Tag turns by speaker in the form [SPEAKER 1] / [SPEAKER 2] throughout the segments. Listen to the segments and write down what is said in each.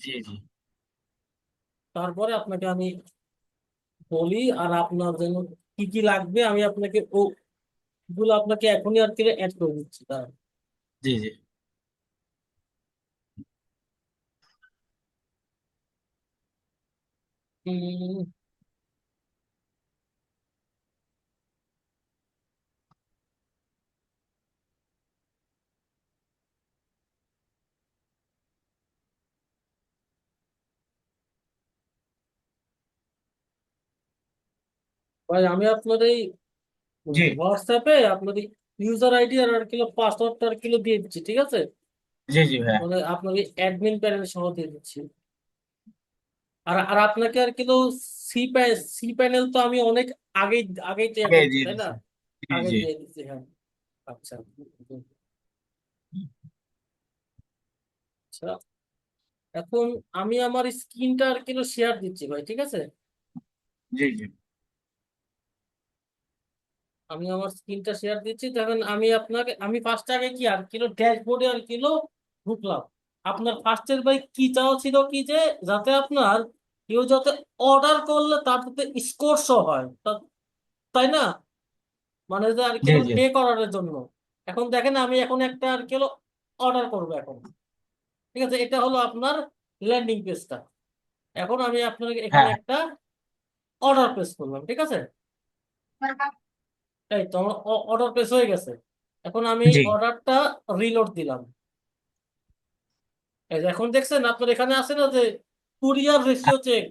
[SPEAKER 1] জি জি।
[SPEAKER 2] তারপরে আপনাকে আমি বলি আর আপনার জন্য কি কি লাগবে আমি আপনাকে ওগুলো আপনাকে এখনই আর কি অ্যাড করে দিচ্ছি তার
[SPEAKER 1] জি জি।
[SPEAKER 2] উম, ভাই আমি আপনার এই
[SPEAKER 1] জি।
[SPEAKER 2] হোয়াটসঅ্যাপে আপনার ইউজার আইডি আর আর কিলো পাসওয়ার্ডটা আর কিলো দিয়ে দিচ্ছি ঠিক আছে?
[SPEAKER 1] জি জি ভাইয়া।
[SPEAKER 2] মানে আপনার অ্যাডমিন প্যানেল সহ দিয়ে দিচ্ছি। আর আর আপনাকে আর কিলো সি সি প্যানেল তো আমি অনেক আগেই আগেই দেয়া
[SPEAKER 1] আগে
[SPEAKER 2] করছি
[SPEAKER 1] দিয়ে
[SPEAKER 2] তাই না?
[SPEAKER 1] জি
[SPEAKER 2] আগে
[SPEAKER 1] জি।
[SPEAKER 2] দিয়ে দিচ্ছি হ্যাঁ। আচ্ছা। আচ্ছা। এখন আমি আমার স্ক্রিনটা আর কিলো শেয়ার দিচ্ছি ভাই ঠিক আছে?
[SPEAKER 1] জি জি।
[SPEAKER 2] আমি আমার স্ক্রিনটা শেয়ার দিচ্ছি দেখেন আমি আপনাকে আমি ফার্স্ট আগে কি আর কিলো ড্যাশবোর্ডে আর কিলো ঢুকলাম। আপনার ফার্স্টের ভাই কি চাওয়া ছিল কি যে যাতে আপনার কেউ যাতে অর্ডার করলে তার যাতে স্কোর শো হয়। তাই না? মানে যে আর
[SPEAKER 1] কি
[SPEAKER 2] পে করার জন্য। এখন দেখেন আমি এখন একটা আর কিলো অর্ডার করব এখন। ঠিক আছে এটা হলো আপনার ল্যান্ডিং পেজটা এখন আমি আপনাকে এখানে
[SPEAKER 1] হ্যাঁ।
[SPEAKER 2] একটা অর্ডার প্লেস করলাম ঠিক আছে? এই তো আমার অর্ডার প্লেস হয়ে গেছে। এখন আমি
[SPEAKER 1] জি।
[SPEAKER 2] অর্ডারটা রিলোড দিলাম। এই যে এখন দেখছেন আপনার এখানে আছে না যে কুরিয়ার রেশিও চেক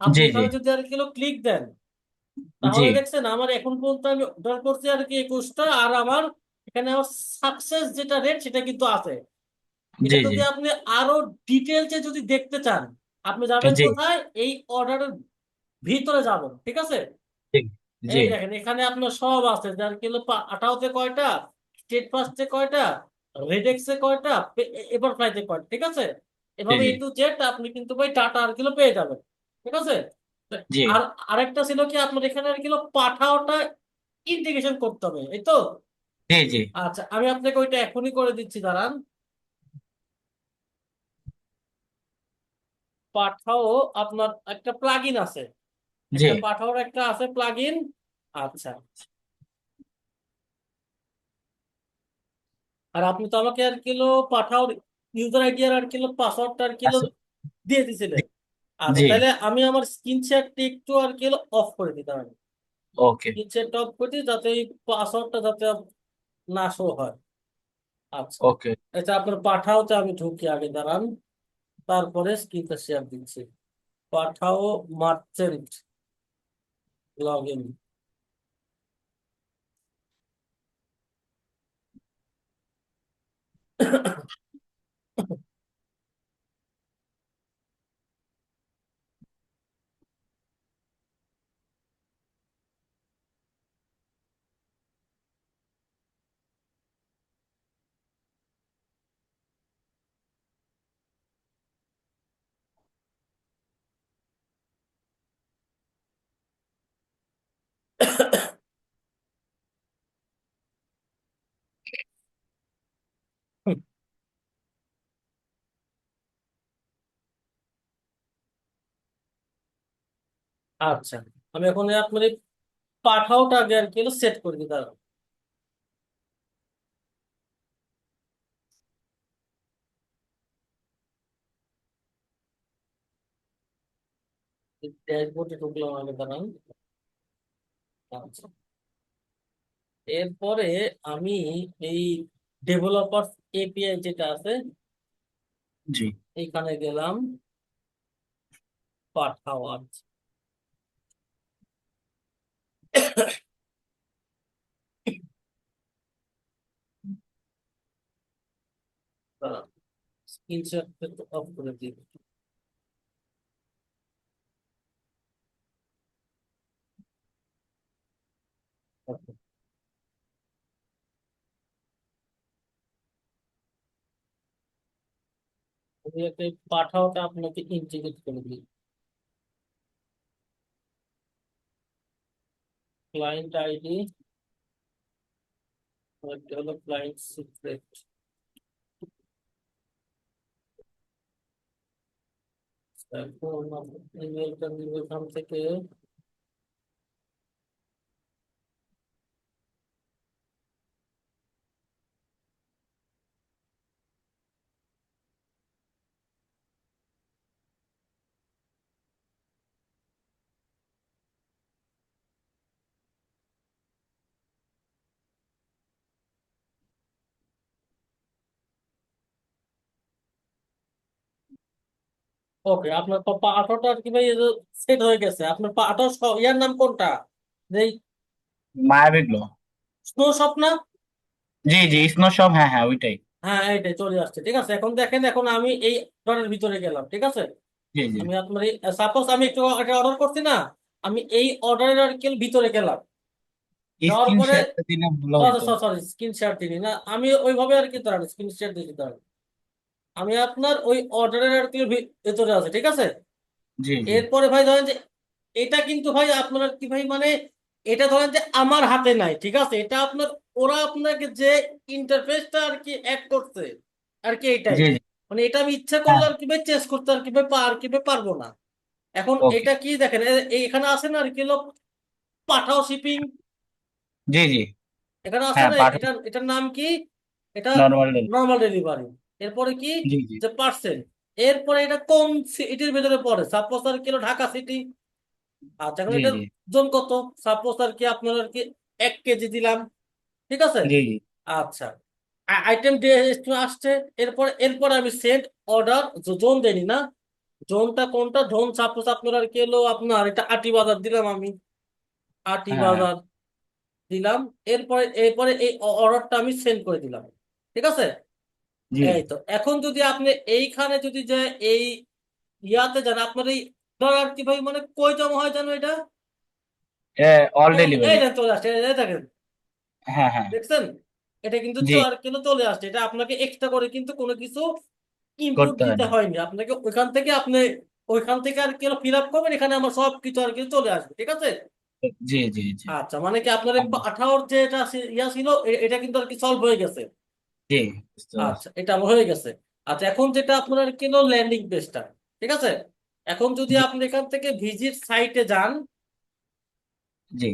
[SPEAKER 2] আপনি
[SPEAKER 1] জি জি।
[SPEAKER 2] এখানে যদি আর কিলো ক্লিক দেন
[SPEAKER 1] জি।
[SPEAKER 2] তাহলে দেখছেন আমার এখন পর্যন্ত আমি অর্ডার করছি আর কি একুশটা আর আমার এখানে আমার সাকসেস যেটা রেট সেটা কিন্তু আছে। এটা
[SPEAKER 1] জি জি।
[SPEAKER 2] যদি আপনি আরও ডিটেলসে যদি দেখতে চান আপনি যাবেন
[SPEAKER 1] জি।
[SPEAKER 2] কোথায়? এই অর্ডারের ভিতরে যাবেন ঠিক আছে? এই দেখেন এখানে আপনার সব আছে যার কিলো আঠারোতে কয়টা? স্টেট ফার্স্টে কয়টা? রেডেক্সে কয়টা? এবার ফ্লাইতে কয়টা ঠিক আছে? এভাবে
[SPEAKER 1] জি
[SPEAKER 2] জেড আপনি কিন্তু ভাই টাটা আর কিলো পেয়ে যাবেন ঠিক আছে? আর আরেকটা ছিল কি আপনার এখানে আর কিলো পাঠাওটা ইন্টিগ্রেশন করতে হবে এই তো?
[SPEAKER 1] জি জি।
[SPEAKER 2] আচ্ছা আমি আপনাকে ওইটা এখনই করে দিচ্ছি দাঁড়ান। পাঠাও আপনার একটা প্লাগইন আছে।
[SPEAKER 1] জি।
[SPEAKER 2] একটা পাঠাওর একটা আছে প্লাগইন আচ্ছা। আর আপনি তো আমাকে আর কিলো পাঠাও ইউজার আইডি আর কিলো পাসওয়ার্ডটা আর কিলো
[SPEAKER 1] আচ্ছা,
[SPEAKER 2] দিয়ে দিছিলেন। আচ্ছা তাহলে আমি আমার স্ক্রিন শেয়ারটি একটু আর কিলো অফ করে দিতে হবে
[SPEAKER 1] ওকে
[SPEAKER 2] স্ক্রিন শেয়ারটা অফ করে দিই যাতে এই পাসওয়ার্ডটা যাতে না শো হয়। আচ্ছা।
[SPEAKER 1] ওকে
[SPEAKER 2] এটা আপনার পাঠাওতে আমি ঢুকি আগে দাঁড়ান। তারপরে স্ক্রিনটা শেয়ার দিচ্ছি। পাঠাও মার্চেন্ট লগ ইন আচ্ছা আমি এখন আপনার এই পাঠাওটা আগে আর কি সেট করে দিই দাঁড়ান ড্যাশবোর্ডে ঢুকলাম আগে দাঁড়ান আচ্ছা। এরপরে আমি এই ডেভেলপার এপিআই যেটা আছে
[SPEAKER 1] জি।
[SPEAKER 2] এইখানে গেলাম। পাঠাও আচ্ছা স্ক্রিনশট অফ করে দিই Okay. আমি একটা এই পাঠাওটা আপনাকে ইন্টিগ্রেট করে দিই ক্লায়েন্ট আইডি একটা হলো ক্লায়েন্ট সিক্রেট এখন আপনি ইমেলটা নিব এখান থেকে ওকে আপনার পা আঠারোটা আর কি ভাই সেট হয়ে গেছে। আপনার পা আঠারো ইয়ার নাম কোনটা? এই
[SPEAKER 1] মায়াবী গ্লো
[SPEAKER 2] স্নো শপ না?
[SPEAKER 1] জি জি স্নো শপ হ্যাঁ হ্যাঁ ওইটাই।
[SPEAKER 2] হ্যাঁ এইটাই চলে আসছে ঠিক আছে? এখন দেখেন এখন আমি এই অর্ডারের ভিতরে গেলাম ঠিক আছে?
[SPEAKER 1] জি জি।
[SPEAKER 2] আমি আপনার সাপোজ আমি একটু একটা অর্ডার করছি না আমি এই অর্ডারের আর কি ভিতরে গেলাম। যাওয়ার
[SPEAKER 1] স্ক্রিন
[SPEAKER 2] পরে
[SPEAKER 1] শেয়ারটা দিলে ভালো হতো।
[SPEAKER 2] সরি স্ক্রিন শেয়ার দিই না। আমি ওইভাবে আর কি দাঁড়ান স্ক্রিন শেয়ার দিতে দাঁড়ান আমি আপনার ওই অর্ডারের আর কি ভেতরে আছে ঠিক আছে? এরপরে ভাই ধরেন যে এটা কিন্তু ভাই আপনার কি ভাই মানে এটা ধরেন যে আমার হাতে নাই ঠিক আছে? এটা আপনার ওরা আপনাকে যে ইন্টারফেসটা আর কি অ্যাড করছে আর কি এটাই মানে এটা আমি ইচ্ছা করলে আর কি ভাই চেঞ্জ করতে আর কি ভাই আর কি ভাই পারব না। এখন এটা কি দেখেন এখানে আছে না আর কি লোক পাঠাও শিপিং
[SPEAKER 1] জি জি।
[SPEAKER 2] এখানে আছে
[SPEAKER 1] হ্যাঁ
[SPEAKER 2] না এটা এটার নাম কি? এটা
[SPEAKER 1] নর্মাল
[SPEAKER 2] নর্মাল ডেলিভারি এরপরে কি? যে পার্সেন্ট এরপরে এটা কোন সিটির ভেতরে পড়ে? সাপোজ আর কি ঢাকা সিটি আচ্ছা এখন
[SPEAKER 1] জি
[SPEAKER 2] এটার ওজন কত? সাপোজ আর কি আপনার আর কি এক কেজি দিলাম। ঠিক আছে? আচ্ছা। আইটেম আসছে। এরপরে এরপরে আমি সেন্ড অর্ডার জোন দেনি না? জোনটা কোনটা? জোন সাপোজ আপনার আর কি হলো আপনার এটা আটি বাজার দিলাম আমি। আটি
[SPEAKER 1] হ্যাঁ।
[SPEAKER 2] বাজার দিলাম। এরপরে এরপরে এই অর্ডারটা আমি সেন্ড করে দিলাম। ঠিক আছে? এই তো এখন যদি আপনি এইখানে যদি যে এই ইয়াতে যান আপনার এই অর্ডার কি ভাই মানে কই জমা হয় জানো এটা?
[SPEAKER 1] অল ডেলিভারি
[SPEAKER 2] এই চলে আসছে এই দেখেন।
[SPEAKER 1] হ্যাঁ হ্যাঁ।
[SPEAKER 2] দেখছেন? এটা কিন্তু
[SPEAKER 1] জি।
[SPEAKER 2] আর কিন্তু চলে আসছে। এটা আপনাকে এক্সট্রা করে কিন্তু কোনো কিছু ইনপুট
[SPEAKER 1] করতে হয়
[SPEAKER 2] দিতে
[SPEAKER 1] না।
[SPEAKER 2] হয়নি। আপনাকে ওইখান থেকে আপনি ওইখান থেকে আর কি ফিল আপ করবেন এখানে আমার সব কিছু আর কি চলে আসবে ঠিক আছে?
[SPEAKER 1] জি জি জি।
[SPEAKER 2] আচ্ছা মানে কি আপনার এই আঠারোর যে এটা সি- ইয়া ছিল এ- এটা কিন্তু আর কি সলভ হয়ে গেছে।
[SPEAKER 1] জি
[SPEAKER 2] আচ্ছা এটা আমার হয়ে গেছে। আচ্ছা এখন যেটা আপনার আর কি ল্যান্ডিং পেজটা ঠিক আছে? এখন যদি আপনি এখান থেকে ভিজিট সাইটে যান
[SPEAKER 1] জি।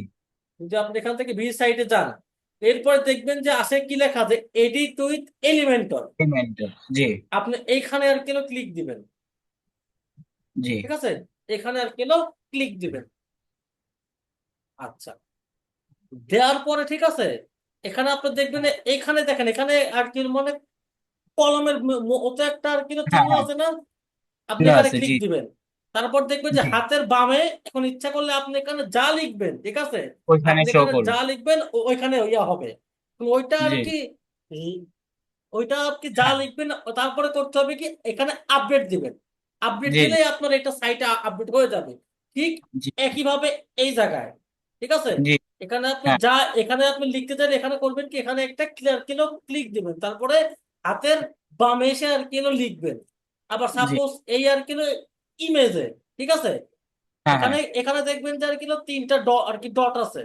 [SPEAKER 2] যদি আপনি এখান থেকে ভিজিট সাইটে যান এরপরে দেখবেন যে আসে কি লেখা আছে এডিট উইথ এলিমেন্টর
[SPEAKER 1] পেমেন্ট জি।
[SPEAKER 2] আপনি এইখানে আর কেন ক্লিক দিবেন?
[SPEAKER 1] জি।
[SPEAKER 2] ঠিক আছে? এখানে আর কেন ক্লিক দিবেন? আচ্ছা। দেওয়ার পরে ঠিক আছে? এখানে আপনি দেখবেন এখানে দেখেন এখানে আর কি মানে কলমের মতো একটা আর কি
[SPEAKER 1] হ্যাঁ
[SPEAKER 2] চিহ্ন
[SPEAKER 1] হ্যাঁ।
[SPEAKER 2] আছে না? আপনি এখানে ক্লিক দিবেন। তারপর দেখবেন যে হাতের বামে এখন ইচ্ছা করলে আপনি এখানে যা লিখবেন ঠিক আছে?
[SPEAKER 1] ওইখানে শো করবে।
[SPEAKER 2] যা লিখবেন ওইখানে ইয়া হবে। ওইটা আর কি ওইটা আর কি যা
[SPEAKER 1] হ্যাঁ।
[SPEAKER 2] লিখবেন তারপরে করতে হবে কি এখানে আপডেট দিবেন। আপডেট
[SPEAKER 1] জি।
[SPEAKER 2] আপনার এটা সাইটে আপডেট হয়ে যাবে। ঠিক একইভাবে এই জায়গায়। ঠিক আছে? এখানে আপনি
[SPEAKER 1] হ্যাঁ।
[SPEAKER 2] যা এখানে আপনি লিখতে চান এখানে করবেন কি? এখানে একটা ক্লিয়ার কিলো ক্লিক দিবেন। তারপরে হাতের বামে এসে আর কিলো লিখবেন। আবার সাপোজ এই আর কিলো ইমেজে ঠিক আছে?
[SPEAKER 1] হ্যাঁ
[SPEAKER 2] এখানে
[SPEAKER 1] হ্যাঁ।
[SPEAKER 2] এখানে দেখবেন যে আর কিলো তিনটা ডট আর কি ডট আছে।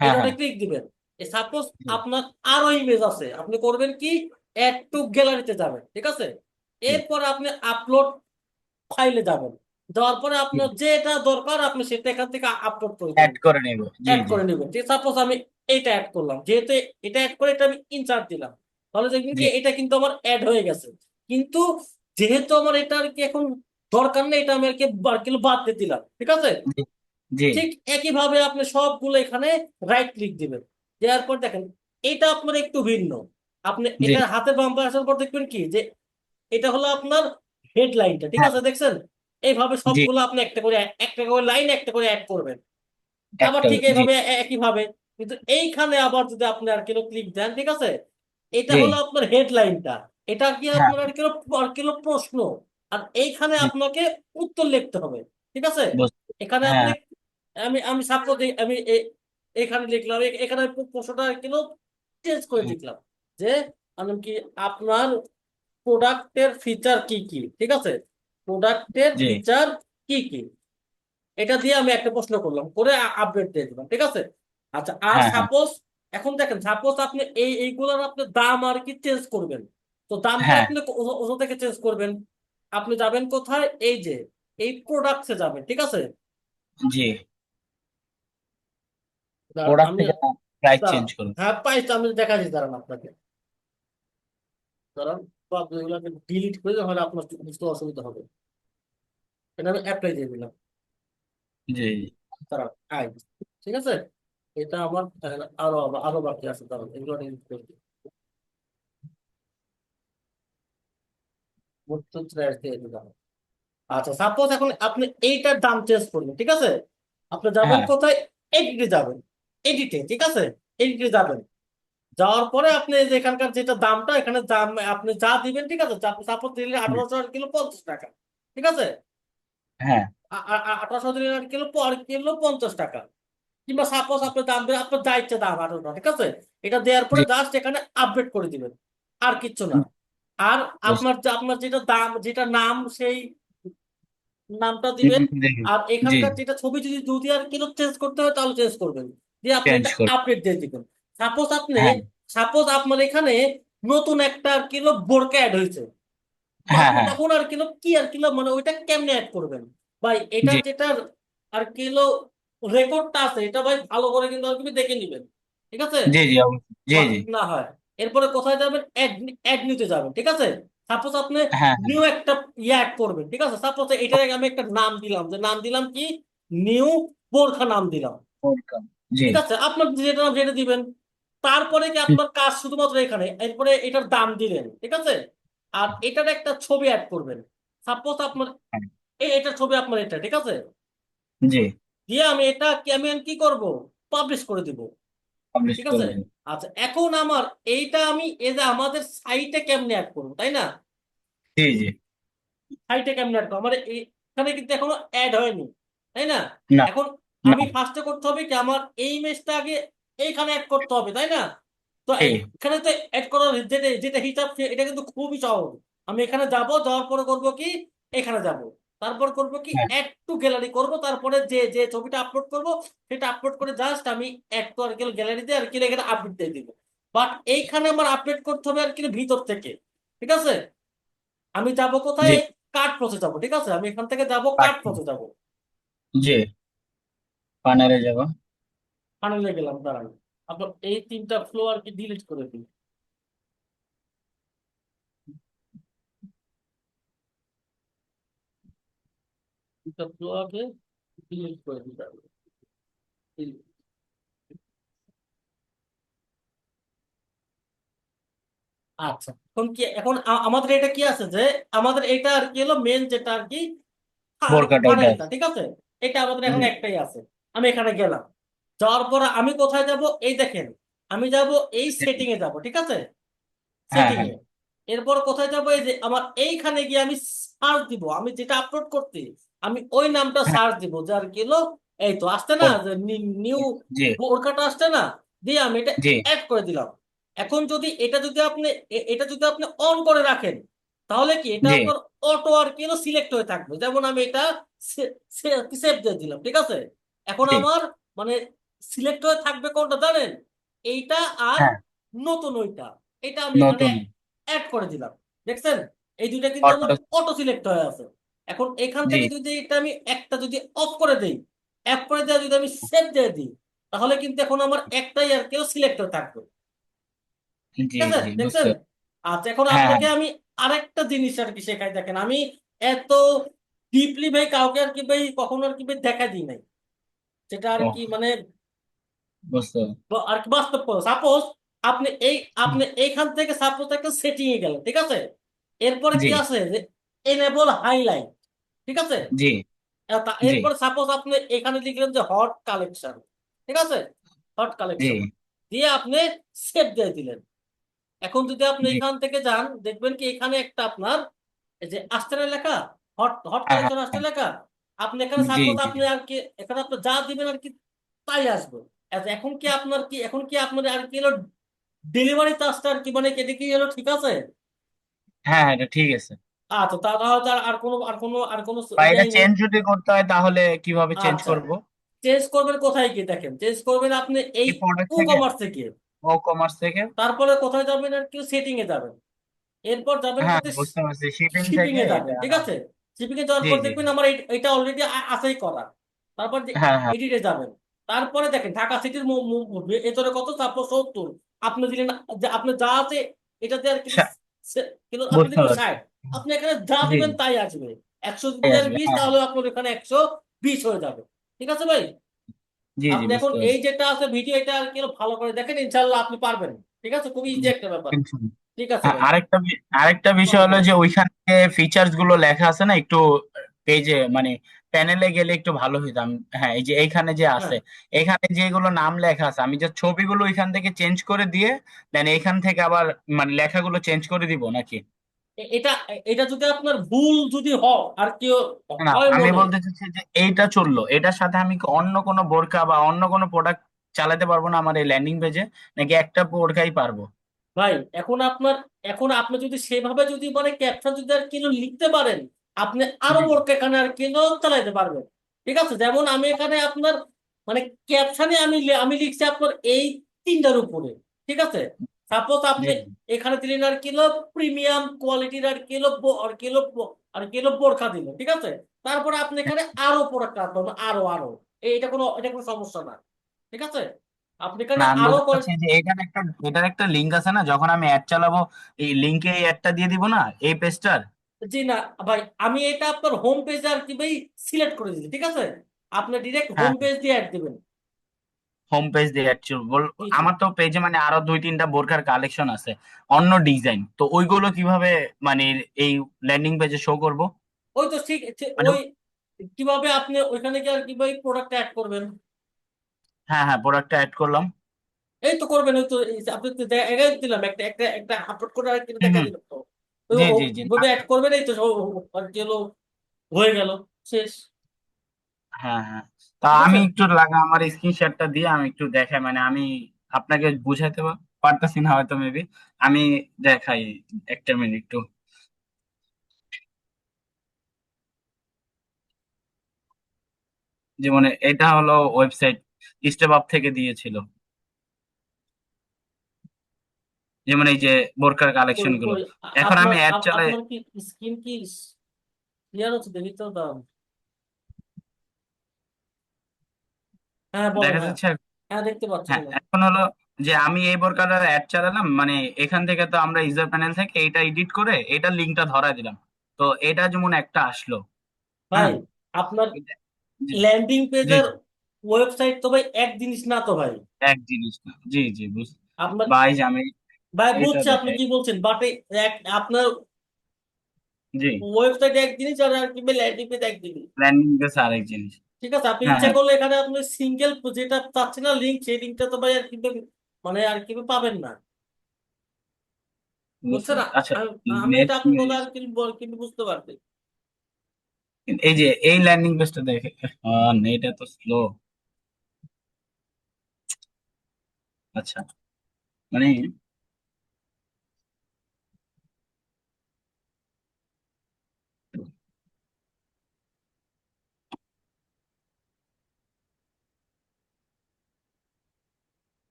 [SPEAKER 1] হ্যাঁ
[SPEAKER 2] ক্লিক দিবেন। সাপোজ আপনার আরও ইমেজ আছে। আপনি করবেন কি? অ্যাড টু গ্যালারিতে যাবেন ঠিক আছে? এরপর আপনি আপলোড ফাইলে যাবেন। যাওয়ার পরে আপনার যেটা দরকার আপনি সেটা এখান থেকে আপলোড করে
[SPEAKER 1] অ্যাড করে নেব।
[SPEAKER 2] অ্যাড করে নেবেন। ঠিক সাপোজ আমি এইটা অ্যাড করলাম যেহেতু এটা অ্যাড করে এটা আমি ইনসার্ট দিলাম তাহলে দেখবেন কি এটা কিন্তু আমার অ্যাড হয়ে গেছে। কিন্তু যেহেতু আমার এটা আর কি এখন দরকার নেই এটা আমি আর কি বাদ দিয়ে দিলাম ঠিক আছে? ঠিক একইভাবে আপনি সবগুলো এখানে রাইট ক্লিক দিবেন। দেওয়ার পর দেখেন এটা আপনার একটু ভিন্ন। আপনি এটা হাতের বাম পাশে আসার পর দেখবেন কি যে এটা হলো আপনার হেডলাইনটা ঠিক
[SPEAKER 1] হ্যাঁ।
[SPEAKER 2] আছে দেখছেন? এইভাবে সবগুলো আপনি একটা করে একটা করে লাইন একটা করে অ্যাড করবেন। আবার ঠিক এইভাবে একইভাবে। কিন্তু এইখানে আবার যদি আপনি আর কিলো ক্লিক দেন ঠিক আছে? এটা হলো আপনার হেডলাইনটা এটা কি
[SPEAKER 1] হ্যাঁ।
[SPEAKER 2] আপনার আর কিলো আর কিলো প্রশ্ন? আর এইখানে আপনাকে উত্তর লিখতে হবে ঠিক আছে? এখানে আপনি
[SPEAKER 1] হ্যাঁ
[SPEAKER 2] আমি আমি সাপোজ আমি এখানে লিখলাম এখানে প্রশ্নটা কিলো চেঞ্জ করে লিখলাম যে আমি কি আপনার প্রোডাক্টের ফিচার কি কি ঠিক আছে? প্রোডাক্টের ফিচার কি কি? এটা দিয়ে আমি একটা প্রশ্ন করলাম করে আপডেট দিয়ে দিলাম ঠিক আছে? আচ্ছা আর
[SPEAKER 1] হ্যাঁ হ্যাঁ।
[SPEAKER 2] সাপোজ এখন দেখেন সাপোজ আপনি এই এইগুলোর আপনি দাম আর কি চেঞ্জ করবেন। তো দামটা
[SPEAKER 1] হ্যাঁ।
[SPEAKER 2] আপনি কোথা থেকে চেঞ্জ করবেন। আপনি যাবেন কোথায়? এই যে এই প্রোডাক্টসে যাবেন ঠিক আছে?
[SPEAKER 1] জি। প্রোডাক্ট থেকে প্রাইস চেঞ্জ করুন।
[SPEAKER 2] হ্যাঁ পাইছি আমি দেখাচ্ছি দাঁড়ান আপনাকে। দাঁড়ান। এগুলোকে ডিলিট করে তাহলে আপনার বুঝতে অসুবিধা হবে। এটা আমি অ্যাপ্লাই দিয়ে দিলাম।
[SPEAKER 1] জি।
[SPEAKER 2] দাঁড়ান আই ঠিক আছে? এটা আমার আরও আরও বাকি আছে এগুলো ডিলিট করে দিই। আচ্ছা সাপোজ এখন আপনি এইটার দাম চেঞ্জ করবেন ঠিক আছে? আপনি যাবেন
[SPEAKER 1] হ্যাঁ।
[SPEAKER 2] কোথায়? এডিটে যাবেন। এডিটে ঠিক আছে? এডিটে যাবেন। যাওয়ার পরে আপনি যে এখানকার যেটা দামটা এখানে দাম আপনি যা দিবেন ঠিক আছে? সাপোজ দিলেন আঠারোশো কিলো পঞ্চাশ টাকা ঠিক আছে?
[SPEAKER 1] হ্যাঁ।
[SPEAKER 2] আঠারোশো দিলেন কিলো পার কিলো পঞ্চাশ টাকা। কিংবা সাপোজ আপনি দাম দেবেন আপনার যা ইচ্ছে দাম আঠারো টাকা ঠিক আছে? এটা দেওয়ার পরে জাস্ট এখানে আপডেট করে দিবেন আর কিচ্ছু না। আর আপনার আপনার যেটা দাম যেটা নাম সেই নামটা দিবেন আর এখানকার যেটা ছবি যদি যদি আর কিলো চেঞ্জ করতে হয় তাহলে চেঞ্জ করবেন। দিয়ে আপনি এটা আপডেট দিয়ে দিবেন। সাপোজ আপনি
[SPEAKER 1] হ্যাঁ।
[SPEAKER 2] সাপোজ আপনার এখানে নতুন একটা আর কিলো বোরকা অ্যাড হয়েছে।
[SPEAKER 1] হ্যাঁ হ্যাঁ।
[SPEAKER 2] তখন আর কিলো কি আর কিলো মানে ওইটা কেমনে অ্যাড করবেন? ভাই এটা। যেটা আর কিলো রেকর্ডটা আছে এটা ভাই ভালো করে কিন্তু আর কি দেখে নিবেন। ঠিক আছে?
[SPEAKER 1] জি জি জি জি।
[SPEAKER 2] না হয়। এরপরে কোথায় যাবেন? অ্যাড নিতে যাবেন ঠিক আছে? সাপোজ আপনি
[SPEAKER 1] হ্যাঁ
[SPEAKER 2] নিউ একটা ইয়ে অ্যাড করবেন ঠিক আছে? সাপোজ এটার আমি একটা নাম দিলাম যে নাম দিলাম কি? নিউ বোরখা নাম দিলাম। ঠিক আছে? আপনার যেটা নাম সেটা দিবেন তারপরে কি আপনার কাজ শুধুমাত্র এখানে? এরপরে এটার দাম দিলেন ঠিক আছে? আর এটার একটা ছবি অ্যাড করবেন। সাপোজ আপনার। এই এটার ছবি আপনার এটা ঠিক আছে?
[SPEAKER 1] জি।
[SPEAKER 2] দিয়ে আমি এটা কি আমি কি করব? পাবলিশ করে দিব। ঠিক আছে? আচ্ছা এখন আমার এইটা আমি এই যে আমাদের সাইটে কেমনে অ্যাড করব তাই না?
[SPEAKER 1] জি জি।
[SPEAKER 2] সাইটে কেমনে অ্যাড করব? আমার এখানে কিন্তু এখনও অ্যাড হয়নি তাই না?
[SPEAKER 1] না।
[SPEAKER 2] এখন আমি ফার্স্টে করতে হবে কি আমার এই ইমেজটা আগে এইখানে অ্যাড করতে হবে তাই না? তো
[SPEAKER 1] জি।
[SPEAKER 2] এখানে তো অ্যাড করার যেটা যেটা হিসাব এটা কিন্তু খুবই সহজ। আমি এখানে যাব যাওয়ার পরে করব কি? এখানে যাব। তারপর করব কি?
[SPEAKER 1] হ্যাঁ।
[SPEAKER 2] অ্যাড টু গ্যালারি করব তারপরে যে যে ছবিটা আপলোড করব সেটা আপলোড করে জাস্ট আমি অ্যাড টু আর কি গ্যালারিতে আর কি এখানে আপডেট দিয়ে দিব। বাট এইখানে আমার আপডেট করতে হবে আর কি ভিতর থেকে ঠিক আছে? আমি যাব কোথায়?
[SPEAKER 1] জি।
[SPEAKER 2] কার্ড প্রসেস যাব ঠিক আছে? আমি এখান থেকে যাব কার্ড প্রসেস যাব।
[SPEAKER 1] জি। পানারে যাব।
[SPEAKER 2] ফানেলে গেলাম দাঁড়ান। আপনার এই তিনটা ফ্লো আর কি ডিলিট করে দিই। তিনটা ফ্লো আগে ডিলিট করে দিই দাঁড়ান। আচ্ছা এখন কি এখন আমাদের এটা কি আছে যে আমাদের এটা আর কি হলো মেন যেটা আর কি ঠিক আছে? এটা আমাদের এখন একটাই আছে। আমি এখানে গেলাম। যাওয়ার পরে আমি কোথায় যাব? এই দেখেন আমি যাব এই সেটিং এ যাব ঠিক আছে?
[SPEAKER 1] হ্যাঁ,
[SPEAKER 2] সেটিং এ। এরপর কোথায় যাব? এই যে আমার এইখানে গিয়ে আমি সার্চ দিব আমি যেটা আপলোড করতে আমি ওই নামটা
[SPEAKER 1] হ্যাঁ।
[SPEAKER 2] সার্চ দিব যার কিলো এই তো আসছে না যে নিউ বোরকাটা আসছে না? দিয়ে আমি এটা অ্যাড করে দিলাম। এখন যদি এটা যদি আপনি এটা যদি আপনি অন করে রাখেন তাহলে কি এটা আপনার অটো আর কি সিলেক্ট হয়ে থাকবে। যেমন আমি এটা সেভ দিয়ে দিলাম ঠিক আছে? এখন আমার মানে সিলেক্ট হয়ে থাকবে কোনটা জানেন? এইটা আর
[SPEAKER 1] হ্যাঁ।
[SPEAKER 2] নতুন ওইটা। এটা আমি এখানে অ্যাড করে দিলাম। দেখছেন? এই দুইটা কিন্তু অটো সিলেক্ট হয়ে আছে। এখন এখান থেকে যদি এটা আমি একটা যদি অফ করে দেই অ্যাপ করে দেওয়া যদি আমি সেভ দিয়ে দিই তাহলে কিন্তু এখন আমার একটাই আর কেউ সিলেক্ট হয়ে থাকবে। ঠিক আছে? দেখছেন? আচ্ছা এখন
[SPEAKER 1] হ্যাঁ,
[SPEAKER 2] আপনাকে আমি আরেকটা জিনিস আর কি শেখাই দেখেন আমি এত ডিপলি ভাই কাউকে আর কি ভাই কখনো আর কি ভাই দেখা দিই নাই। যেটা আর কি মানে আর কি বাস্তব সাপোজ আপনি এই আপনি এইখান থেকে সাপোজ একটা সেটিং এ গেলেন ঠিক আছে? এরপরে কি আছে যে এনেবল হাইলাইট ঠিক আছে?
[SPEAKER 1] জি।
[SPEAKER 2] এরপর সাপোজ আপনি এখানে লিখলেন যে হট কালেকশন ঠিক আছে? হট কালেকশন দিয়ে আপনি সেভ দিয়ে দিলেন। এখন যদি আপনি এখান থেকে যান দেখবেন কি এখানে একটা আপনার এই যে আসছে লেখা হট হট কালেকশন আসছে লেখা আপনি এখানে সাপোজ আপনি আর কি এখানে আপনি যা দিবেন আর কি তাই আসবে। এখন কি আপনার কি এখন কি আপনার আর কি হলো ডেলিভারি চার্জটা আর কি মানে কেটে কি হলো ঠিক আছে?
[SPEAKER 1] হ্যাঁ এটা ঠিক আছে।
[SPEAKER 2] আচ্ছা তাহলে আর কোনো আর কোনো আর কোনো
[SPEAKER 1] এটা চেঞ্জ যদি করতে হয় তাহলে কীভাবে চেঞ্জ
[SPEAKER 2] আচ্ছা।
[SPEAKER 1] করব?
[SPEAKER 2] চেঞ্জ করবেন কোথায় গিয়ে দেখেন। চেঞ্জ করবেন আপনি এই ই
[SPEAKER 1] থেকে।
[SPEAKER 2] কমার্স থেকে।
[SPEAKER 1] ও কমার্স থেকে।
[SPEAKER 2] তারপরে কোথায় যাবেন আর কি? সেটিং এ যাবেন। এরপর যাবেন
[SPEAKER 1] হ্যাঁ বুঝতে পারছি। শিপিং
[SPEAKER 2] শিপিং এ যাবেন ঠিক আছে? শিপিং এ যাওয়ার পর দেখবেন আমার এটা অলরেডি আছেই করা। তারপর যে
[SPEAKER 1] হ্যাঁ হ্যাঁ।
[SPEAKER 2] এডিটে যাবেন। তারপরে দেখেন ঢাকা সিটির এতরে কত? তারপর সত্তর। আপনি দিলেন যে আপনি যা আছে এটাতে আর কিন্তু আপনি দিলেন ষাট। আপনি এখানে যা দিবেন তাই আসবে। একশো বিশ
[SPEAKER 1] হ্যাঁ।
[SPEAKER 2] তাহলে আপনার এখানে একশো বিশ হয়ে যাবে। ঠিক আছে ভাই? আপনি এখন এই যেটা আছে ভিডিও এটা আর কি ভালো করে দেখেন ইনশাল্লাহ আপনি পারবেন। ঠিক আছে? খুবই ইজি একটা ব্যাপার। ঠিক আছে ভাই।
[SPEAKER 1] আরেকটা আরেকটা বিষয় হলো যে ওইখানে ফিচার্সগুলো লেখা আছে না একটু পেজে মানে প্যানেলে গেলে একটু ভালো হইতাম হ্যাঁ এই যে এইখানে যে
[SPEAKER 2] হ্যাঁ।
[SPEAKER 1] আছে এখানে যেগুলো নাম লেখা আছে আমি যে ছবিগুলো এখান থেকে চেঞ্জ করে দিয়ে দেন এখান থেকে আবার মানে লেখাগুলো চেঞ্জ করে দিব নাকি?
[SPEAKER 2] এটা এটা যদি আপনার ভুল যদি হয় আর কেউ
[SPEAKER 1] না আমি বলতে চাচ্ছি যে এইটা চলল এটার সাথে আমি অন্য কোনো বোরকা বা অন্য কোনো প্রোডাক্ট চালাতে পারব না আমার এই ল্যান্ডিং পেজে নাকি একটা বোরকাই পারব?
[SPEAKER 2] ভাই এখন আপনার এখন আপনি যদি সেভাবে যদি মানে ক্যাপশন যদি আর কিলো লিখতে পারেন আপনি
[SPEAKER 1] আরও
[SPEAKER 2] ওর এখানে আর কিলো চালাইতে পারবেন। ঠিক আছে? যেমন আমি এখানে আপনার মানে ক্যাপশনে আমি আমি লিখছি আপনার এই তিনটার উপরে। ঠিক আছে? সাপোজ আপনি এখানে দিলেন আর কিলো প্রিমিয়াম কোয়ালিটির আর কিলো আর কিলো আর কিলো বোরখা দিলেন ঠিক আছে? তারপরে আপনি এখানে আরও প্রোডাক্ট আসবেন আরও আরও। এই- এটা কোনো এটা কোনো সমস্যা না। ঠিক আছে? আপনি এখানে
[SPEAKER 1] আরও যে এখানে একটা এটার একটা লিঙ্ক আছে না? যখন আমি অ্যাড চালাবো এই লিঙ্কে এই অ্যাডটা দিয়ে দিব না? এই পেজটার
[SPEAKER 2] জি না ভাই আমি এটা আপনার হোম পেজ আর কি ভাই সিলেক্ট করে দিচ্ছি ঠিক আছে? আপনি ডিরেক্ট হোম পেজ দিয়ে অ্যাড দিবেন।
[SPEAKER 1] হোম পেজ দিয়ে অ্যাড বল আমার তো পেজে মানে আরও দুই তিনটা বোরকার কালেকশন আছে অন্য ডিজাইন তো ওইগুলো কীভাবে মানে এই ল্যান্ডিং পেজে শো করব?
[SPEAKER 2] ওই তো ঠিক
[SPEAKER 1] মানে
[SPEAKER 2] ওই কীভাবে আপনি ওইখানে কি আর কি ভাই প্রোডাক্ট অ্যাড করবেন?
[SPEAKER 1] হ্যাঁ হ্যাঁ প্রোডাক্টটা অ্যাড করলাম।
[SPEAKER 2] এই তো করবেন ওই তো আপনি তো দেখা দিলাম একটা একটা একটা আপলোড করে আর কি দেখা দিলাম। তো
[SPEAKER 1] জি জি জি।
[SPEAKER 2] ওইভাবে অ্যাড তো হলো হয়ে গেল শেষ।
[SPEAKER 1] হ্যাঁ হ্যাঁ। তা আমি একটু লাগা আমার স্ক্রিনশটটা দিয়ে আমি একটু দেখাই মানে আমি আপনাকে বুঝাতে পা- পারতাছি না হয়তো মেবি আমি দেখাই একটা মিনিট একটু। যেমন এটা হলো ওয়েবসাইট স্টেপ আপ থেকে দিয়েছিল। যেমন এই যে বোরকার
[SPEAKER 2] কালেকশনগুলো।
[SPEAKER 1] এখন আমি অ্যাড চালাই
[SPEAKER 2] আপনার কি স্কিন কি ক্লিয়ার হচ্ছে দেখি তো দাম। হ্যাঁ
[SPEAKER 1] দেখা
[SPEAKER 2] হ্যাঁ।
[SPEAKER 1] যাচ্ছে
[SPEAKER 2] হ্যাঁ দেখতে পাচ্ছি
[SPEAKER 1] হ্যাঁ এখন হলো যে আমি এই বোরকাটার অ্যাড চালালাম মানে এখান থেকে তো আমরা ইউজার প্যানেল থেকে এটা এডিট করে এটা লিঙ্কটা ধরায় দিলাম। তো এটা যেমন একটা আসলো।
[SPEAKER 2] ভাই আপনার ল্যান্ডিং পেজের ওয়েবসাইট তো ভাই এক জিনিস না তো ভাই।
[SPEAKER 1] এক জিনিস না। জি জি বুঝ
[SPEAKER 2] আপনার
[SPEAKER 1] ভাই আমি
[SPEAKER 2] ভাই
[SPEAKER 1] এটা
[SPEAKER 2] বুঝছি আপনি কি বলছেন বাট এক আপনার
[SPEAKER 1] জি।
[SPEAKER 2] ওয়েবসাইট এক জিনিস আর কি ল্যান্ডিং পেজ এক জিনিস।
[SPEAKER 1] ল্যান্ডিং পেজ আরেক জিনিস।
[SPEAKER 2] ঠিক আছে আপনি
[SPEAKER 1] হ্যাঁ
[SPEAKER 2] ইচ্ছা
[SPEAKER 1] হ্যাঁ।
[SPEAKER 2] করলে এখানে আপনি সিঙ্গেল যেটা চাচ্ছেন না লিঙ্ক সেই লিঙ্কটা তো ভাই আর কি মানে আর কি পাবেন না। বুঝছেন
[SPEAKER 1] আচ্ছা
[SPEAKER 2] আমি এটা আপনার কথা আর কি বল কিন্তু বুঝতে পারছি
[SPEAKER 1] এই যে এই ল্যান্ডিং পেজটা দেখে নেট এত স্লো আচ্ছা মানে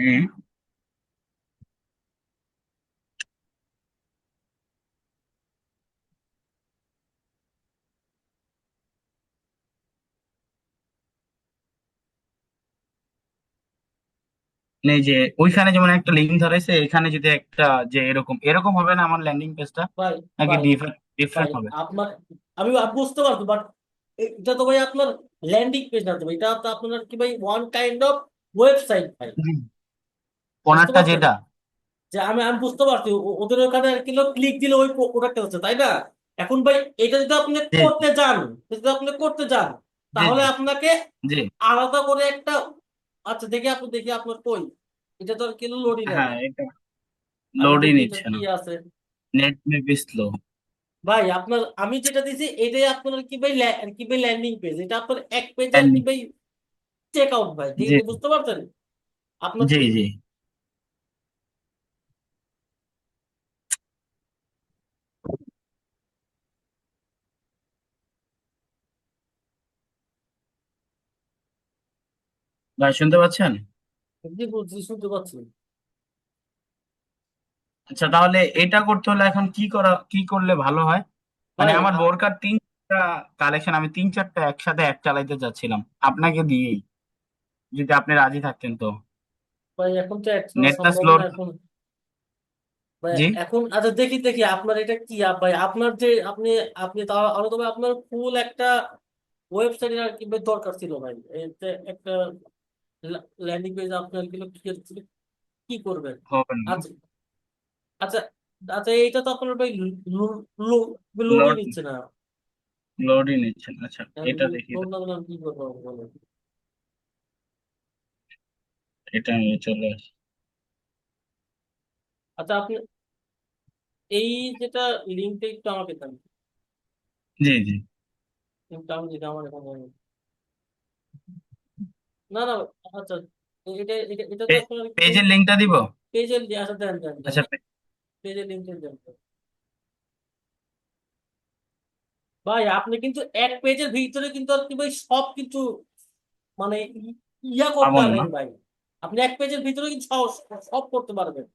[SPEAKER 1] হুম মানে এই যে ওইখানে যেমন একটা লিঙ্ক ধরেছে এখানে যদি একটা যে এরকম এরকম হবে না আমার ল্যান্ডিং পেজটা
[SPEAKER 2] ভাই
[SPEAKER 1] নাকি
[SPEAKER 2] ভাই
[SPEAKER 1] ডিফারেন্ট
[SPEAKER 2] ভাই
[SPEAKER 1] ডিফারেন্ট হবে?
[SPEAKER 2] আপনার আমি বুঝতে পারছি বাট এটা তো ভাই আপনার ল্যান্ডিং পেজ না তো ভাই, এটা তো আপনার কি ভাই ওয়ান কাইন্ড অফ ওয়েবসাইট ভাই। পারছেন?
[SPEAKER 1] যেটা?
[SPEAKER 2] যে আমি আমি বুঝতে পারছি। ওদের ওখানে আর কি ক্লিক দিলে ওই প্রোডাক্টটা হচ্ছে তাই না? এখন ভাই এটা যদি আপনি করতে যান যদি আপনি করতে যান তাহলে আপনাকে
[SPEAKER 1] জি।
[SPEAKER 2] আলাদা করে একটা আচ্ছা দেখি আপনি দেখি আপনার কই। এটা তো কিলো লোডই নেয়
[SPEAKER 1] হ্যাঁ এটা লোডই নিচ্ছে না।
[SPEAKER 2] কি আছে।
[SPEAKER 1] নেট মেবি স্লো
[SPEAKER 2] ভাই আপনার আমি যেটা দিছি এটাই আপনার কি ভাই কি ভাই ল্যান্ডিং পেজ এটা আপনার এক পেজ আর কি ভাই চেক আউট ভাই ঠিক আছে বুঝতে পারছেন? আপনার
[SPEAKER 1] জি জি। ভাই শুনতে পাচ্ছেন?
[SPEAKER 2] জি শুনতে পাচ্ছি।
[SPEAKER 1] আচ্ছা তাহলে এটা করতে হলে এখন কি করা কি করলে ভালো হয়? মানে আমার বোরকার তিনটা কালেকশন আমি তিন চারটা একসাথে অ্যাড চালাইতে চাচ্ছিলাম। আপনাকে দিয়েই যদি আপনি রাজি থাকতেন তো।
[SPEAKER 2] ভাই এখন তো এক
[SPEAKER 1] নেটটা
[SPEAKER 2] সম্ভব
[SPEAKER 1] স্লো
[SPEAKER 2] না এখন। ভাই
[SPEAKER 1] জি?
[SPEAKER 2] এখন আচ্ছা দেখি দেখি আপনার এটা কি আপ ভাই? আপনার যে আপনি আপনি তাও আরও তবে আপনার ফুল একটা ওয়েবসাইট আর কি দরকার ছিল ভাই। একটা ল্যান্ডিং পেজ আপনার কি কি করবেন?
[SPEAKER 1] না।
[SPEAKER 2] আচ্ছা আচ্ছা আচ্ছা এইটা তো আপনার ভাই লোডই
[SPEAKER 1] লোড
[SPEAKER 2] নিচ্ছে না।
[SPEAKER 1] লোডই নিচ্ছেন আচ্ছা এটা দেখি।
[SPEAKER 2] না কি করব বলেন
[SPEAKER 1] এটা আমি চলে আসি।
[SPEAKER 2] আচ্ছা আপনি এই যেটা লিঙ্কটা একটু আমাকে দেন।
[SPEAKER 1] জি জি।
[SPEAKER 2] লিঙ্কটা আমি যেটা আমার এখানে। না না আচ্ছা এটা এটা এটা তো আপনার
[SPEAKER 1] পেজের লিঙ্কটা দিব?
[SPEAKER 2] পেজের আচ্ছা দেন দেন দেন।
[SPEAKER 1] আচ্ছা
[SPEAKER 2] পেজের লিঙ্কটা দেন। ভাই আপনি কিন্তু এক পেজের ভিতরে কিন্তু আর কি ভাই সব কিছু মানে ইয়া করতে পারবেন ভাই। আপনি এক পেজের ভিতরে কিন্তু সব সব করতে পারবেন।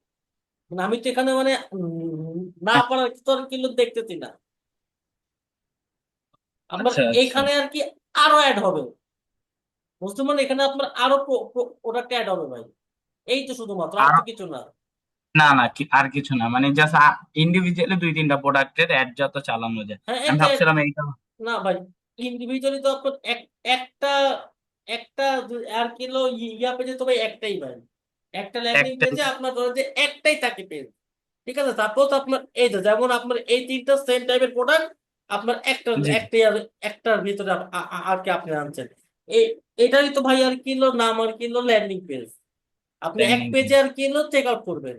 [SPEAKER 2] মানে আমি তো এখানে মানে না পারার কিছু আর কিন্তু দেখতেছি না। আপনার
[SPEAKER 1] আচ্ছা আচ্ছা।
[SPEAKER 2] এইখানে আর কি আরও অ্যাড হবে। বুঝতে মানে এখানে আপনার আরও প্রোডাক্ট অ্যাড হবে ভাই। এই তো শুধুমাত্র আর কিছু না।
[SPEAKER 1] না না কি- আর কিছু না। মানে জাস্ট ইন্ডিভিজুয়ালি দুই তিনটা প্রোডাক্টের অ্যাড যত চালানো যায়।
[SPEAKER 2] হ্যাঁ
[SPEAKER 1] আমি ভাবছিলাম এইটা
[SPEAKER 2] না ভাই ইন্ডিভিজুয়ালি তো আপনার একটা একটা আর কিলো ইয়া পেজে তো ভাই একটাই ভাই। একটা ল্যান্ডিং পেজে আপনার ধরেন যে একটাই থাকে পেজ ঠিক আছে? সাপোজ আপনার এই যে যেমন আপনার এই তিনটা সেম টাইপের প্রোডাক্ট আপনার একটা একটাই আর একটার ভিতরে আর কি আপনি আনছেন। এই এটাই তো ভাই আর কিলো নাম আর কিলো ল্যান্ডিং পেজ আপনি এক
[SPEAKER 1] পেজ
[SPEAKER 2] আর কিলো চেক আউট করবেন।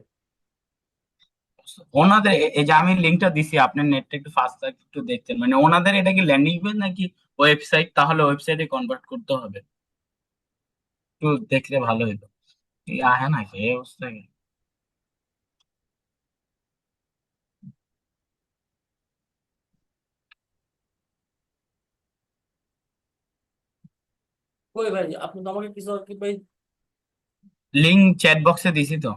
[SPEAKER 1] ওনাদের এই যে আমি লিঙ্কটা দিছি আপনার নেটটা একটু ফাস্ট একটু দেখতেন। মানে ওনাদের এটা কি ল্যান্ডিং পেজ নাকি ওয়েবসাইট তাহলে ওয়েবসাইটে কনভার্ট করতে হবে। একটু দেখলে ভালো হতো এই আহে না এই অবস্থা
[SPEAKER 2] কই ভাই? আপনি তো আমাকে কিছু কি ভাই?
[SPEAKER 1] লিঙ্ক চ্যাট বক্সে দিছি তো।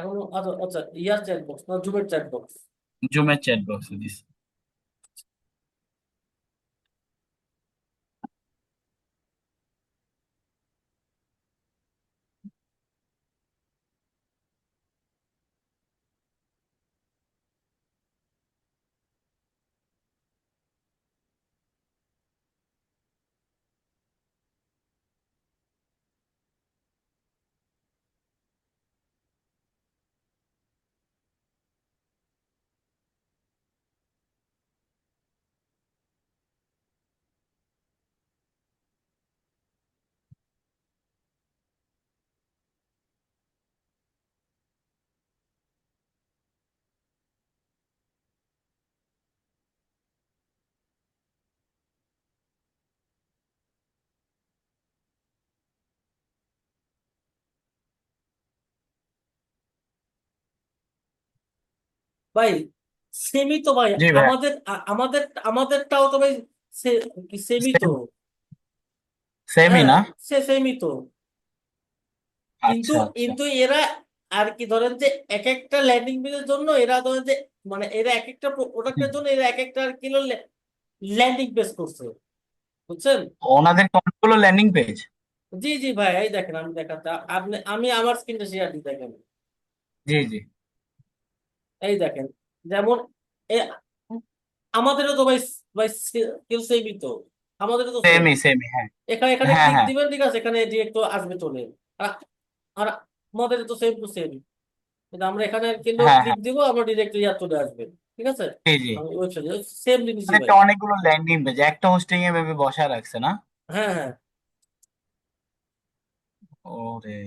[SPEAKER 2] এখন আচ্ছা আচ্ছা ইয়ার চ্যাট বক্স না জুমের চ্যাট বক্স
[SPEAKER 1] জুমের চ্যাট বক্সে দিছি।
[SPEAKER 2] ভাই সেমই তো ভাই
[SPEAKER 1] জি ভাই।
[SPEAKER 2] আমাদের আ- আমাদের আমাদেরটাও তো ভাই সে- কি তো
[SPEAKER 1] সেমই
[SPEAKER 2] হ্যাঁ
[SPEAKER 1] না?
[SPEAKER 2] সে সেমই তো কিন্তু
[SPEAKER 1] আচ্ছা আচ্ছা।
[SPEAKER 2] কিন্তু এরা আর কি ধরেন যে এক একটা ল্যান্ডিং পেজের জন্য এরা ধরেন যে মানে এরা এক একটা প্রোডাক্টের জন্য এরা এক একটা আর কিলো ল্যান্ডিং পেজ করছে। বুঝছেন?
[SPEAKER 1] ওনাদের কতগুলো ল্যান্ডিং পেজ
[SPEAKER 2] জি জি ভাই এই দেখেন আমি দেখাতে আপনি আমি আমার স্ক্রিনটা শেয়ার দিই দেখেন।
[SPEAKER 1] জি জি।
[SPEAKER 2] এই দেখেন যেমন আমাদেরও তো ভাই ভাই কেউ সেমই তো। আমাদেরও তো সেম
[SPEAKER 1] সেমই সেমই হ্যাঁ।
[SPEAKER 2] এখানে এখানে
[SPEAKER 1] হ্যাঁ হ্যাঁ।
[SPEAKER 2] দিবেন ঠিক আছে এখানে ডিরেক্ট আসবে চলে। আর আমাদের তো সেম টু সেম কিন্তু আমরা এখানে কিন্তু
[SPEAKER 1] হ্যাঁ
[SPEAKER 2] ক্লিক
[SPEAKER 1] হ্যাঁ।
[SPEAKER 2] দিব আমরা ডিরেক্ট ইয়া চলে আসবে। ঠিক আছে?
[SPEAKER 1] জি জি।
[SPEAKER 2] ওয়েবসাইটে সেম জিনিসই
[SPEAKER 1] মানে
[SPEAKER 2] ভাই।
[SPEAKER 1] অনেকগুলো ল্যান্ডিং পেজ একটা হোস্টিং এ ভেবে বসা রাখছে না?
[SPEAKER 2] হ্যাঁ হ্যাঁ।
[SPEAKER 1] ওরে।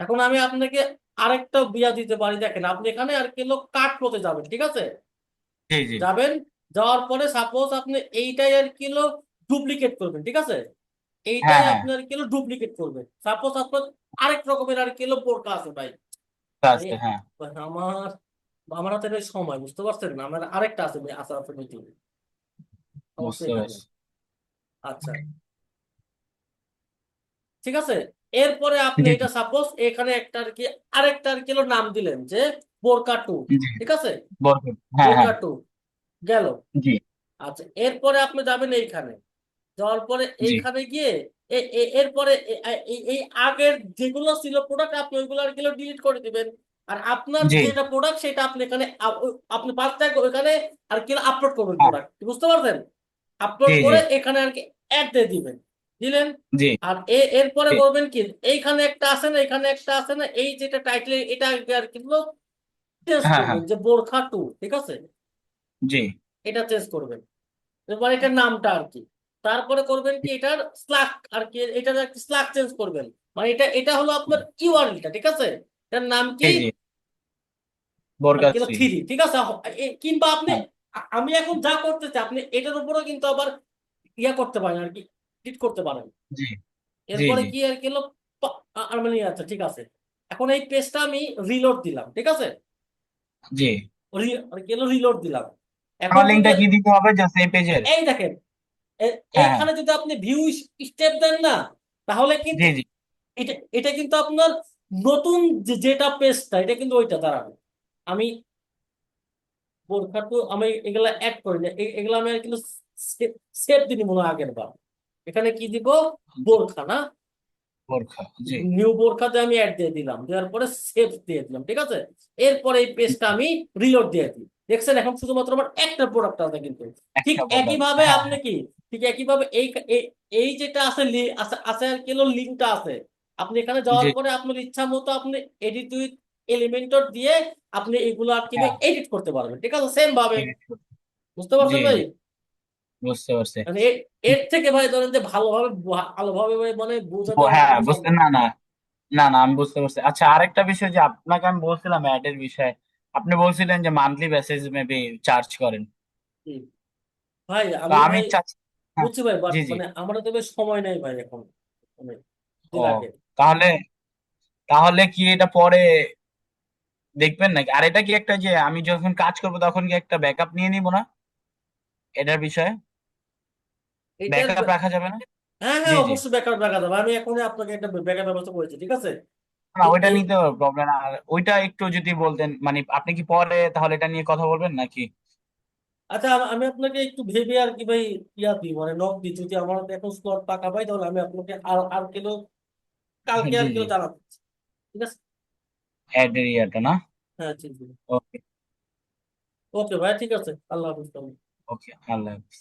[SPEAKER 2] এখন আমি আপনাকে আরেকটা বিয়া দিতে পারি দেখেন আপনি এখানে আর কিলো কাট করতে যাবেন ঠিক আছে? যাবেন যাওয়ার পরে সাপোজ আপনি এইটাই আর কি লোক ডুপ্লিকেট করবেন ঠিক আছে? এইটাই
[SPEAKER 1] হ্যাঁ, হ্যাঁ।
[SPEAKER 2] আপনি আর কিলো ডুপ্লিকেট করবেন। সাপোজ আপনার আরেক রকমের আর কিলো বোরকা আছে ভাই।
[SPEAKER 1] হ্যাঁ।
[SPEAKER 2] আমার আমার হাতে সময় বুঝতে পারছেন? না আমার আরেকটা আছে ভাই আসার আছে মিটিং।
[SPEAKER 1] বুঝতে
[SPEAKER 2] আচ্ছা। ঠিক আছে? এরপরে আপনি এটা সাপোজ এখানে একটা আর কি আরেকটা আর কিলো নাম দিলেন যে বোরকা টু ঠিক আছে?
[SPEAKER 1] বরকত হ্যাঁ হ্যাঁ।
[SPEAKER 2] বোরকা টু গেল। আচ্ছা এরপরে আপনি যাবেন এইখানে। যাওয়ার পরে। এইখানে গিয়ে এরপরে এই আগের যেগুলো ছিল প্রোডাক্ট আপনি ওইগুলো আর কিলো ডিলিট করে দিবেন। আর আপনার যেটা প্রোডাক্ট সেটা আপনি এখানে আপ- আপনি পাঁচ টাকা ওইখানে আর কিলো আপলোড করবেন
[SPEAKER 1] হ্যাঁ।
[SPEAKER 2] প্রোডাক্ট বুঝতে পারছেন? আপলোড। করে এখানে আর কি অ্যাড দিয়ে দিবেন। দিলেন? আর এরপরে। বলবেন কি এইখানে একটা আছে না এখানে একটা আছে না এই যেটা টাইটেল এটা আর কি
[SPEAKER 1] হ্যাঁ,
[SPEAKER 2] করবেন যে বোরখা টু ঠিক আছে?
[SPEAKER 1] জি।
[SPEAKER 2] এটা চেঞ্জ করবেন। এবার এটার নামটা আর কি। তারপরে করবেন কি এটার স্লাক আর কি এটার একটা স্লাক চেঞ্জ করবেন। মানে এটা এটা হলো আপনার ইউআরএলটা ঠিক আছে? এটার নাম কি?
[SPEAKER 1] থ্রি
[SPEAKER 2] ঠিক আছে? কিংবা আপনি
[SPEAKER 1] হ্যাঁ।
[SPEAKER 2] আমি এখন যা করতেছি আপনি এটার উপরেও কিন্তু আবার ইয়া করতে পারেন আর কি। এডিট করতে পারেন। এরপরে কি আর আর মানে আচ্ছা ঠিক আছে। এখন এই পেজটা আমি রিলোড দিলাম ঠিক আছে?
[SPEAKER 1] জি।
[SPEAKER 2] কি রিলোড দিলাম। এখন যদি-
[SPEAKER 1] কি দিতে হবে? জাস্ট এই পেজের
[SPEAKER 2] এই দেখেন এ-
[SPEAKER 1] হ্যাঁ।
[SPEAKER 2] যদি আপনি ভিউ স্টেপ দেন না তাহলে কিন্তু
[SPEAKER 1] জি। জি
[SPEAKER 2] এটা এটা কিন্তু আপনার নতুন যেটা পেজটা এটা কিন্তু ওইটা দাঁড়াবে। আমি বোরখা তো আমি এগুলা অ্যাড করি না এগুলা আমি আর কিন্তু সেভ দিনি মনে হয় আগের বার। এখানে কি দিব? বোরখা না?
[SPEAKER 1] বোরখা জি।
[SPEAKER 2] নিউ বোরখাতে আমি অ্যাড দিয়ে দিলাম। দেওয়ার পরে সেভ দিয়ে দিলাম ঠিক আছে? এরপরে এই পেজটা আমি রিলোড দিয়ে দিই। দেখছেন এখন শুধুমাত্র আমার একটা প্রোডাক্ট আছে কিন্তু। ঠিক। একইভাবে
[SPEAKER 1] হ্যাঁ,
[SPEAKER 2] আপনি কি ঠিক একইভাবে এই এই- এই যেটা আছে আছে আর কি লিঙ্কটা আছে। আপনি এখানে যাওয়ার পরে আপনার ইচ্ছা মতো আপনি এডিট উইথ এলিমেন্টর দিয়ে আপনি এগুলো আর কি
[SPEAKER 1] হ্যাঁ।
[SPEAKER 2] এডিট করতে পারবেন ঠিক আছে? সেম ভাবে। বুঝতে পারছেন ভাই।
[SPEAKER 1] বুঝতে পারছি।
[SPEAKER 2] এর থেকে ভাই ধরেন যে ভালোভাবে ভালোভাবে মানে বোঝাতে
[SPEAKER 1] হ্যাঁ বুঝতে না না না না আমি বুঝতে পারছি। আচ্ছা আরেকটা বিষয় যে আপনাকে আমি বলছিলাম অ্যাডের বিষয়ে। আপনি বলছিলেন যে মান্থলি বেসিস মেবি চার্জ করেন।
[SPEAKER 2] ভাই
[SPEAKER 1] তো
[SPEAKER 2] আমি
[SPEAKER 1] আমি চাচ্ছি হ্যাঁ,
[SPEAKER 2] বুঝছি ভাই বাট
[SPEAKER 1] জি, জি।
[SPEAKER 2] মানে আমার তো বেশ সময় নেই ভাই এখন। মানে
[SPEAKER 1] ও
[SPEAKER 2] আগে।
[SPEAKER 1] তাহলে তাহলে কি এটা পরে দেখবেন নাকি? আর এটা কি একটা যে আমি যখন কাজ করব তখন কি একটা ব্যাকআপ নিয়ে নিব না? এটার বিষয়ে? ব্যাকআপ রাখা যাবে না?
[SPEAKER 2] হ্যাঁ হ্যাঁ
[SPEAKER 1] জি।
[SPEAKER 2] অবশ্যই ব্যাকআপ রাখা যাবে। আমি এখনই আপনাকে একটা ব্যাকআপ ব্যবস্থা করেছি ঠিক আছে?
[SPEAKER 1] না ওইটা নিতে প্রবলেম আর ওইটা একটু যদি বলতেন মানে আপনি কি পরে তাহলে এটা নিয়ে কথা বলবেন নাকি?
[SPEAKER 2] আচ্ছা আম- আমি আপনাকে একটু ভেবে আর কি ভাই ইয়া দিই মানে নক দিই যদি আমার এখন স্লট পাই তাহলে আমি আপনাকে আর আর কিলো কালকে আর
[SPEAKER 1] জি, জি।
[SPEAKER 2] জানাব ঠিক আছে?
[SPEAKER 1] অ্যাড এরিয়াটা না?
[SPEAKER 2] হ্যাঁ ঠিক আছে
[SPEAKER 1] ওকে
[SPEAKER 2] ওকে ভাই ঠিক আছে। আল্লাহ হাফিজ তাহলে।
[SPEAKER 1] ওকে আল্লাহ হাফিজ।